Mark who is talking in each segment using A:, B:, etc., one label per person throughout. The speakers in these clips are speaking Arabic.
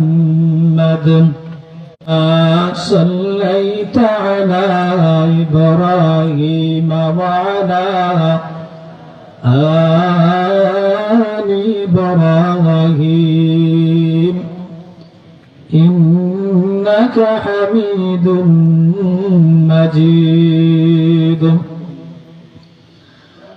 A: محمد ما صليت على إبراهيم وعلى آل إبراهيم. إنك حميد مجيد.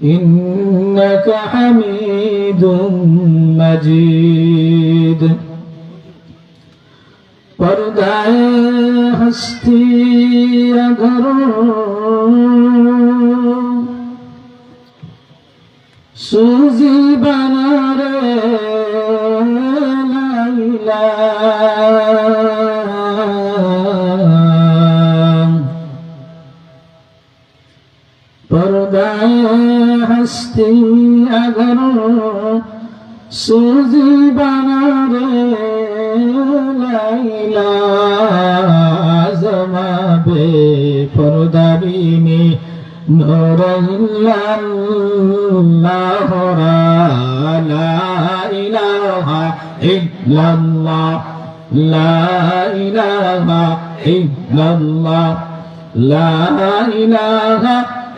A: إنك حميد مجيد پردائے ہستی اگر سوزی بنا رہے پردہ ہستی اگر سوزی بنا رے لیلا زما بے پردہ بینی نور اللہ لا اله الا الله لا إله إلا الله لا إله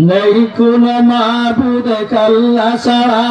A: নেই কোন মাবুদ কাল্লা ছাড়া